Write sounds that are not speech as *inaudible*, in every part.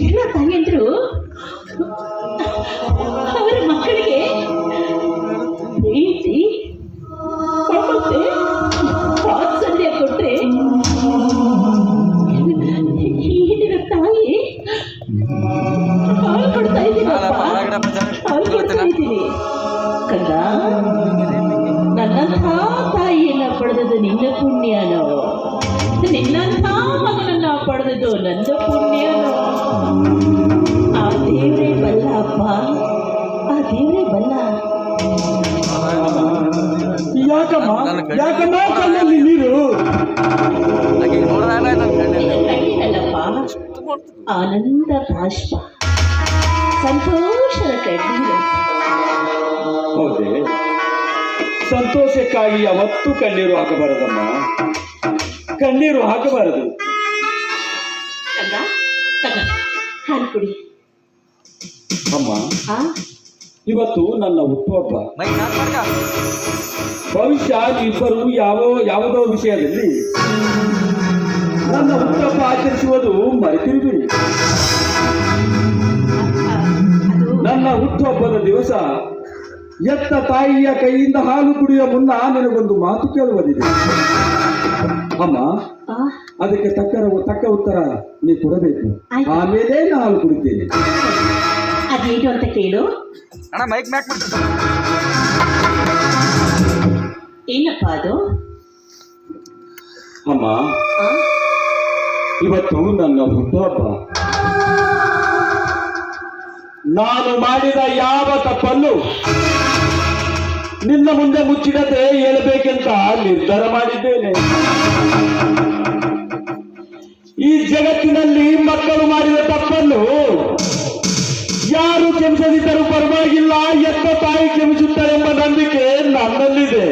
ಎಲ್ಲ ತಾಯಂದ್ರು ಅವರ ಮಕ್ಕಳಿಗೆ ಪ್ರೀತಿ ಕೊಡುತ್ತೆ ವಾತ್ಸಲ್ಯ ಕೊಟ್ಟರೆ ಈಗಿನ ತಾಯಿ? ಹಾಲು ಕೊಡ್ತಾ ಇದ್ದೀನಿ ಕಂದ ನನ್ನಂಥ ತಾಯಿಯನ್ನ ಪಡೆದದ್ದು ನಿನ್ನ ಪುಣ್ಯನೋ ನಿನ್ನಂಥ ಮಗನನ್ನ ಪಡೆದದ್ದು ನನ್ನ ಪುಣ್ಯನೋ ಯಾಕಮ್ಮ ಕಣ್ಣಲ್ಲಿ. ನೀರು ಆನಂದ ಬಾಷ್ಪ. ಸಂತೋಷದ ಕಣ್ಣೀರು. ಹೌದೇ. ಸಂತೋಷಕ್ಕಾಗಿ ಯಾವತ್ತೂ ಕಣ್ಣೀರು ಹಾಕಬಾರದಮ್ಮ. ಕಣ್ಣೀರು ಹಾಕಬಾರದು. ಹಾಲು ಕುಡಿ. ಅಮ್ಮ. ಆ? ಇವತ್ತು ನನ್ನ ಹುಟ್ಟುಹಬ್ಬ ಭವಿಷ್ಯ ಇಬ್ಬರು ಯಾವ ಯಾವುದೋ ವಿಷಯದಲ್ಲಿ ನನ್ನ ಹುಟ್ಟುಹಬ್ಬ ಆಚರಿಸುವುದು ಮರೆತಿರುವಿರಿ. ಅದು ನನ್ನ ಹುಟ್ಟುಹಬ್ಬದ ದಿವಸ ಎತ್ತ ತಾಯಿಯ ಕೈಯಿಂದ ಹಾಲು ಕುಡಿಯುವ ಮುನ್ನ ನನಗೊಂದು ಮಾತು ಕೇಳುವುದಿದೆ. ಅಮ್ಮ ಆ, ಅದಕ್ಕೆ ತಕ್ಕ ತಕ್ಕ ಉತ್ತರ ನೀ ಕೊಡಬೇಕು. ಆಮೇಲೆ ನಾನು ಹಾಲು ಕುಡಿತೇನೆ. ಅದೇನು ಅಂತ ಕೇಳು. ಅಣ್ಣ ಮೈಕ್ ಮ್ಯಾಕ್ ಮಾಡ್ತಾರೆ ಏನಪ್ಪ ಅದು? ಅಮ್ಮ ಆ, ಇವತ್ತು ನನ್ನ ಹುಟ್ಟುಹಬ್ಬ. ನಾನು ಮಾಡಿದ ಯಾವ ತಪ್ಪನ್ನು ನಿನ್ನ ಮುಂದೆ ಮುಚ್ಚಿಡದೆ ಹೇಳಬೇಕೆಂತ ನಿರ್ಧಾರ ಮಾಡಿದ್ದೇನೆ. ಕ್ಷಮಿಸದಿದ್ದರೂ ಪರವಾಗಿಲ್ಲ, ಎತ್ತ ತಾಯಿ ಕ್ಷಮಿಸುತ್ತಾರೆಂಬ ನಂಬಿಕೆ ನನ್ನಲ್ಲಿದೆ.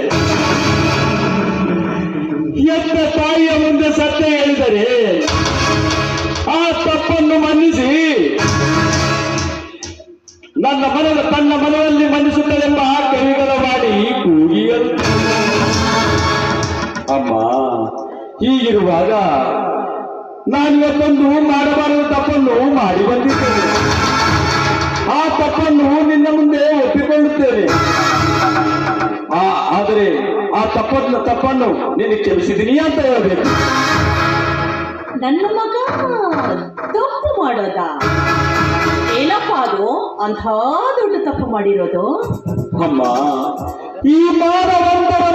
ಎತ್ತ ತಾಯಿಯ ಮುಂದೆ ಸತ್ಯ ಹೇಳಿದರೆ ಆ ತಪ್ಪನ್ನು ಮನ್ನಿಸಿ. ನನ್ನ ಮನದ ತನ್ನ ಮನದಲ್ಲಿ ಮನ್ನಿಸುತ್ತದೆಂಬ ಕವಿಗಳ ಮಾಡಿ ಕೂಗಿಯರು. ಅಮ್ಮ, ಹೀಗಿರುವಾಗ ನಾನಿವತ್ತೊಂದು ಮಾಡಬಾರದು ತಪ್ಪನ್ನು ಮಾಡಿ ಬಂದಿದ್ದೇನೆ. ಆ ತಪ್ಪನ್ನು ನಿನ್ನ ಮುಂದೆ ಒಪ್ಪಿಕೊಳ್ಳುತ್ತೇನೆ. ಆ ಆದರೆ ಆ ತಪ್ಪನ್ನು ತಪ್ಪನ್ನು ನೀನು ಕ್ಷಮಿಸಿದೀನಿ ಅಂತ ಹೇಳಬೇಕು. ನನ್ನ ಮಗ ತಪ್ಪು ಮಾಡೋದ? ಏನಪ್ಪ ಅದು? ಅಂಥ ದೊಡ್ಡ ತಪ್ಪು ಮಾಡಿರೋದು? ಅಮ್ಮ ಈ ಮಾನವಂತರ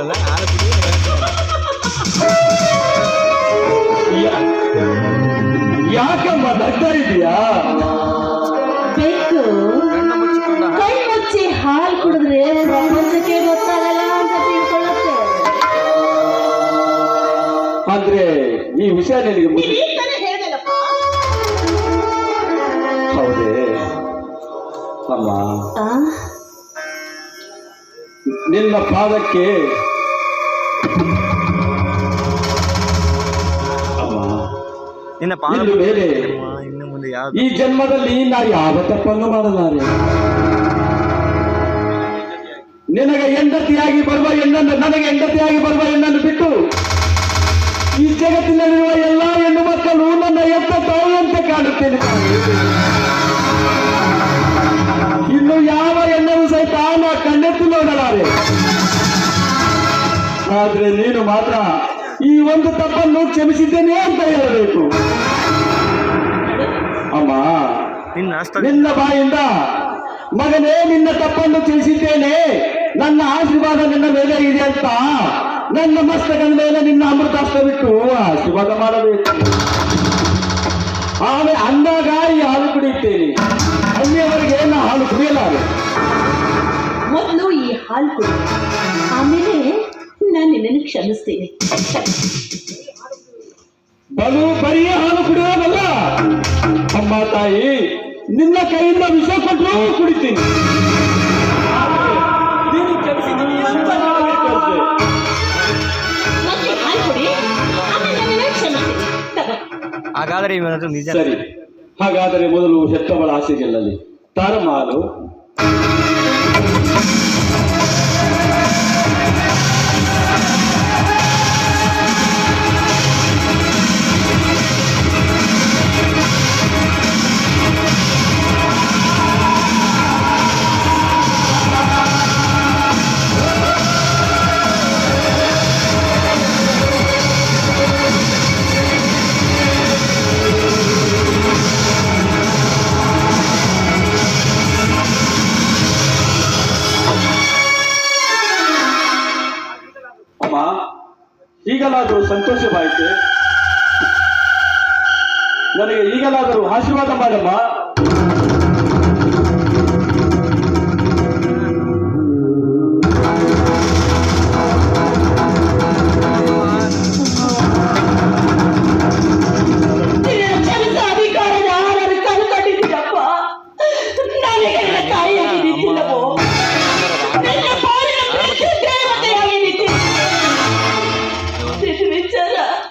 ಅದಲ್ಲ ಯಾ- ಯಾಕಮ್ಮ ನಗ್ತಾ ಇದೀಯಾ? ಬೆಕ್ಕು ಕೈ ಮುಚ್ಚಿ ಹಾಲು ಕುಡಿದ್ರೆ ಪ್ರಪಂಚಕ್ಕೆ ಗೊತ್ತಾಗಲ್ಲ ಅಂತ ತಿಳ್ಕೊಳ್ಳುತ್ತೆ. ಅಂದ್ರೆ ಈ ವಿಷಯ ನಿನಗೆ ಮುಗಿ- ಹೌದೇ. ಅಮ್ಮ ನಿನ್ನ ಪಾದಕ್ಕೆ ನಿನ್ನ ಪಾದ ಮೇಲೆ ಇನ್ನು ಮುಂದೆ ಯಾವ್ದು? ಈ ಜನ್ಮದಲ್ಲಿ ನಾ ಯಾವ ತಪ್ಪನ್ನು ಮಾಡಲಾರೆ? ನಿನಗೆ ಹೆಂಡತಿಯಾಗಿ ಬರುವ ಹೆಣ್ಣನ್ನು ನನಗೆ ಹೆಂಡತಿಯಾಗಿ ಬರುವ ಹೆಣ್ಣನ್ನು ಬಿಟ್ಟು ಈ ಜಗತ್ತಿನಲ್ಲಿರುವ ಎಲ್ಲ ಹೆಣ್ಣು ಮಕ್ಕಳು ನನ್ನ ಎತ್ತ ತಾಯಿಯಂತೆ ಕಾಣುತ್ತೇನೆ. ಇನ್ನು ಯಾವ ಹೆಣ್ಣನ್ನು ಸಹಿತ ನಾ ಕಣ್ಣೆತ್ತಿ ನೋಡಲಾರೆ? ಆದ್ರೆ ನೀನು ಮಾತ್ರ ಈ ಒಂದು ತಪ್ಪನ್ನು ಕ್ಷಮಿಸಿದ್ದೇನೆ ಅಂತ ಹೇಳಬೇಕು. ಅಮ್ಮ ನಿನ್ನ ಬಾಯಿಂದ ಮಗನೇ ನಿನ್ನ ತಪ್ಪನ್ನು ತಿಳಿಸಿದ್ದೇನೆ. ನನ್ನ ಆಶೀರ್ವಾದ ನಿನ್ನ ಮೇಲೆ ಇದೆ ಅಂತ. ನನ್ನ ಮಸ್ತಕದ ಮೇಲೆ ನಿನ್ನ ಅಮೃತಾಸ್ತ್ರವಿಟ್ಟು ಆಶೀರ್ವಾದ ಮಾಡಬೇಕು. ಆಮೇಲೆ ಈ ಹಾಲು ಕುಡಿಯುತ್ತೇನೆ. ಅಲ್ಲಿಯವರೆಗೆ ನಾನು ಹಾಲು ಕುಡಿಯಲಾರೆ. ಮೊದಲು ಈ ಹಾಲು ಕುಡಿ. ಆಮೇಲೆ ನಾನು ನಿನ್ನನ್ನು ಕ್ಷಮಿಸ್ತೀನಿ. ಬಲು ಬರಿಯ ಹಾಲು ಕುಡಿಯೋದಲ್ಲ ಅಮ್ಮ ತಾಯಿ ನಿನ್ನ ಕೈಯಿಂದ ವಿಷ ಕೊಟ್ಟರು ಕುಡಿತೀನಿ. ನೀನು ಹಾಗಾದ್ರೆ ಇವನದು ನಿಜ. ಸರಿ. ಹಾಗಾದರೆ ಮೊದಲು ಹೆತ್ತವಳ ಆಸೆ ಗೆಲ್ಲಲಿ ತಾರಮಾಲು. ಸಂತೋಷವಾಯಿತು ನನಗೆ ಈಗಲಾದರೂ ಆಶೀರ್ವಾದ ಮಾಡಮ್ಮ.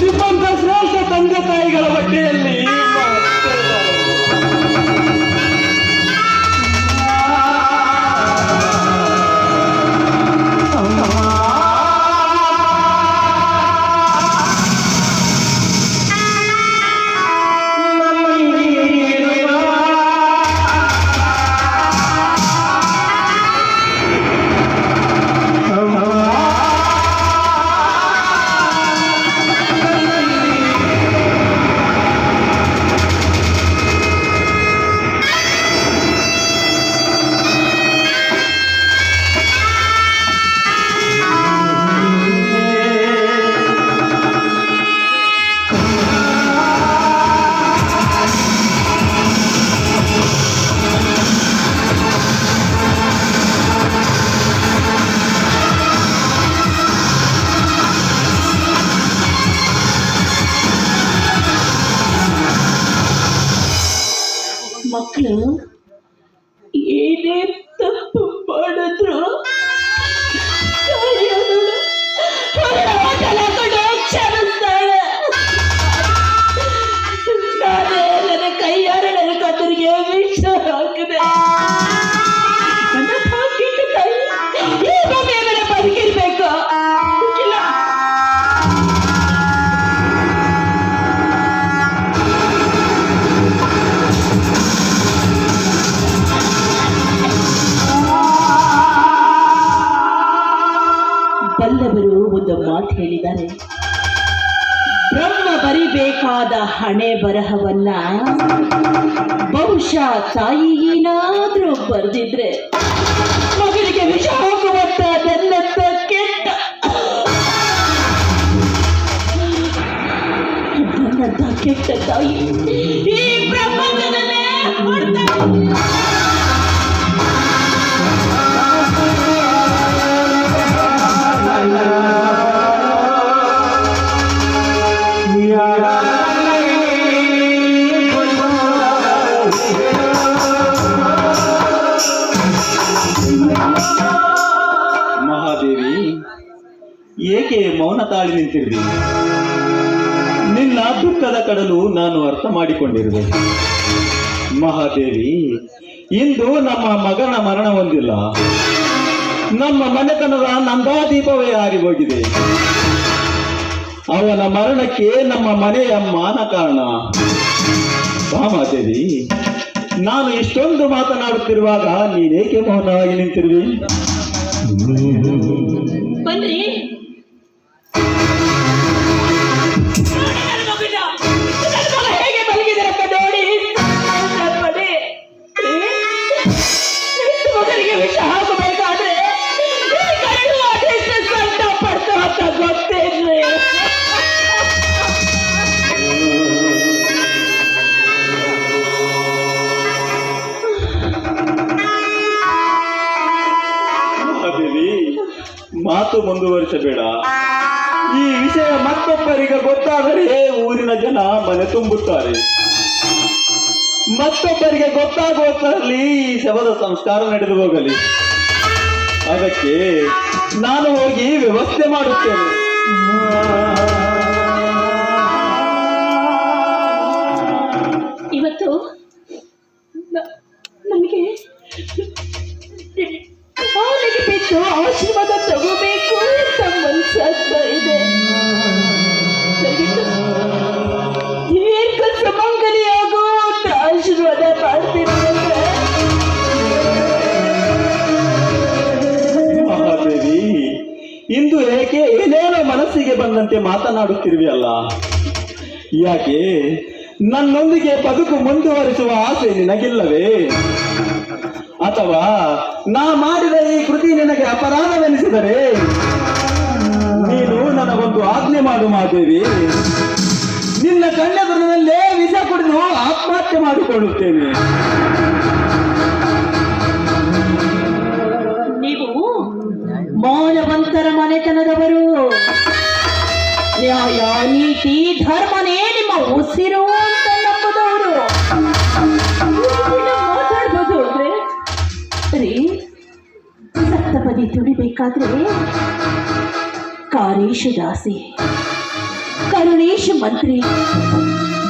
ನಿಮ್ಮಂತ ಶ್ರೇಷ್ಠ ತಂದೆ ತಾಯಿಗಳ ಬಗ್ಗೆ ಹಣೆ ಬರಹವನ್ನ ಬಹುಶಃ ತಾಯಿಗೇನಾದ್ರೂ ಬರೆದಿದ್ರೆ ಮಹಾದೇವಿ, ಏಕೆ ಮೌನ ತಾಳಿ ನಿಂತಿರ್ರಿ ನಿನ್ನ ದುಃಖದ ಕಡಲು ನಾನು ಅರ್ಥ ಮಾಡಿಕೊಂಡಿರುವೆ. ಮಹಾದೇವಿ, ಇಂದು ನಮ್ಮ ಮಗನ ಮರಣ ಹೊಂದಿಲ್ಲ. ನಮ್ಮ ಮನೆತನದ ನಂದಾದೀಪವೇ ಹಾರಿ ಹೋಗಿದೆ. ಅವನ ಮರಣಕ್ಕೆ ನಮ್ಮ ಮನೆಯ ಮಾನ ಕಾರಣ. ಮಹಾದೇವಿ ನಾನು ಇಷ್ಟೊಂದು ಮಾತನಾಡುತ್ತಿರುವಾಗ ನೀನೇಕೆ ಮೌನವಾಗಿ ನಿಂತಿರುವೆ? ಬನ್ರಿ ಮಾತು ಮುಂದುವರಿಸಬೇಡ. ಈ ವಿಷಯ ಮತ್ತೊಬ್ಬರಿಗೆ ಗೊತ್ತಾದರೆ ಊರಿನ ಜನ ಮನೆ ತುಂಬುತ್ತಾರೆ. ಮತ್ತೊಬ್ಬರಿಗೆ ಗೊತ್ತಾಗುವಲ್ಲಿ ಈ ಶವದ ಸಂಸ್ಕಾರ ನಡೆದು ಹೋಗಲಿ. ಅದಕ್ಕೆ ನಾನು ಹೋಗಿ ವ್ಯವಸ್ಥೆ ಮಾಡುತ್ತೇನೆ. ಬಂದಂತೆ ಮಾತನಾಡುತ್ತಿರುವೆಯಲ್ಲ? ಯಾಕೆ? ನನ್ನೊಂದಿಗೆ ಬದುಕು ಮುಂದುವರಿಸುವ ಆಸೆ ನಿನಗಿಲ್ಲವೇ? ಅಥವಾ ನಾ ಮಾಡಿದ ಈ ಕೃತಿ ನಿನಗೆ ಅಪರಾಧವೆನಿಸಿದರೆ? ನೀನು ನನಗೊಂದು ಆಜ್ಞೆ ಮಾಡು ಮಾದೇವಿ. ನಿನ್ನ ಕಣ್ಣೆದುರಿನಲ್ಲೇ ವಿಷ ಕುಡಿದು ಆತ್ಮಹತ್ಯೆ ಮಾಡಿಕೊಳ್ಳುತ್ತೇನೆ. ನ್ಯಾಯ ನೀತಿ ಧರ್ಮನೇ ನಿಮ್ಮ ಉಸಿರು ಅಂತ ನಂಬುದವರು ಮಾತಾಡ್ಬೋದು ಅಂದ್ರೆ ರೀ ಸಪ್ತಪದಿ ತುಡಿಬೇಕಾದ್ರೆ ಕಾರೇಶು ದಾಸಿ ಕರುಣೇಶು ಮಂತ್ರಿ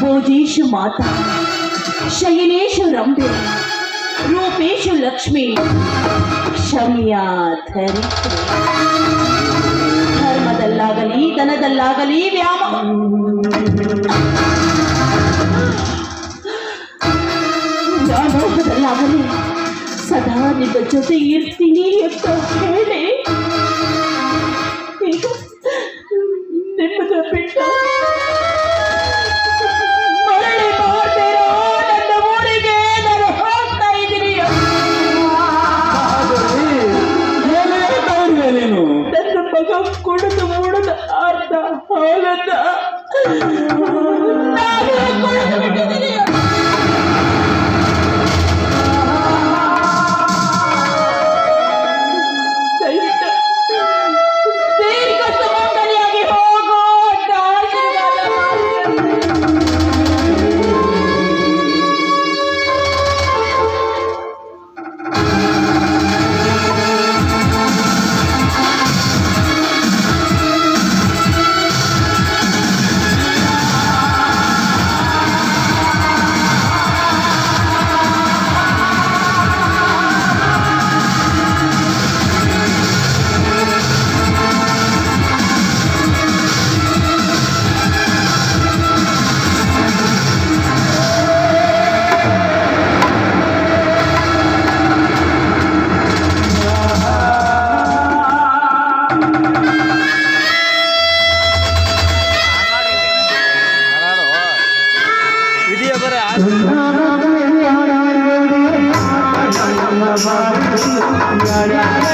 ಭೋಜೇಶು ಮಾತಾ ಶಯನೇಶು ರಂಬೆ ರೂಪೇಶು ಲಕ್ಷ್ಮಿ ಕ್ಷಮ್ಯ ಧರಿತ್ರಿ ಧರ್ಮದಲ್ಲಾಗಲಿ ದನದಲ್ಲಾಗಲಿ ವ್ಯಾಮ ವ್ಯಾಮೋಹದಲ್ಲಾಗಲಿ ಸದಾ ನಿನ್ನ ಜೊತೆ ಇರ್ತೀನಿ ಅಂತ ಹೇಳಿ Yeah. *laughs* ಮಾಡಿ